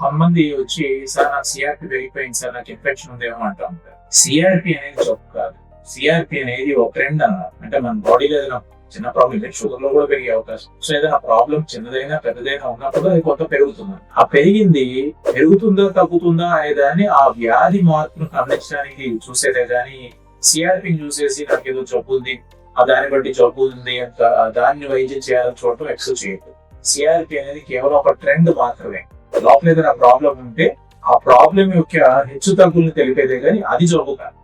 కొంతమంది వచ్చి సార్ నాకు సిఆర్పి పెరిగిపోయింది సార్ నాకు ఇన్ఫెక్షన్ ఉందేమో అంటూ ఉంటారు. సిఆర్పి అనేది జబ్బు కాదు. సిఆర్పి అనేది ఒక ట్రెండ్ అన్నారు అంటే మన బాడీలో ఏదైనా చిన్న ప్రాబ్లం షుగర్లో కూడా పెరిగే అవకాశం. సో ఏదైనా ప్రాబ్లం చిన్నదైనా పెద్దదైనా ఉన్నప్పుడు అది కొంత పెరుగుతుంది. ఆ పెరిగింది పెరుగుతుందా తగ్గుతుందా అనే దాన్ని ఆ వ్యాధి మార్పును గమనించడానికి చూసేదే కానీ సిఆర్పి చూసేసి నాకు ఏదో జబ్బు ఉంది ఆ దాన్ని బట్టి జబ్బు ఉంది దాన్ని వైద్యం చేయాలని చూడటం ఎక్సెల్ చేయదు సిఆర్పి అనేది కేవలం ఒక ట్రెండ్ మాత్రమే. లోపల ఏదైనా ప్రాబ్లం ఉంటే ఆ ప్రాబ్లం యొక్క హెచ్చు తగ్గుల్ని తెలిపేదే కానీ అది జబ్బు కాదు.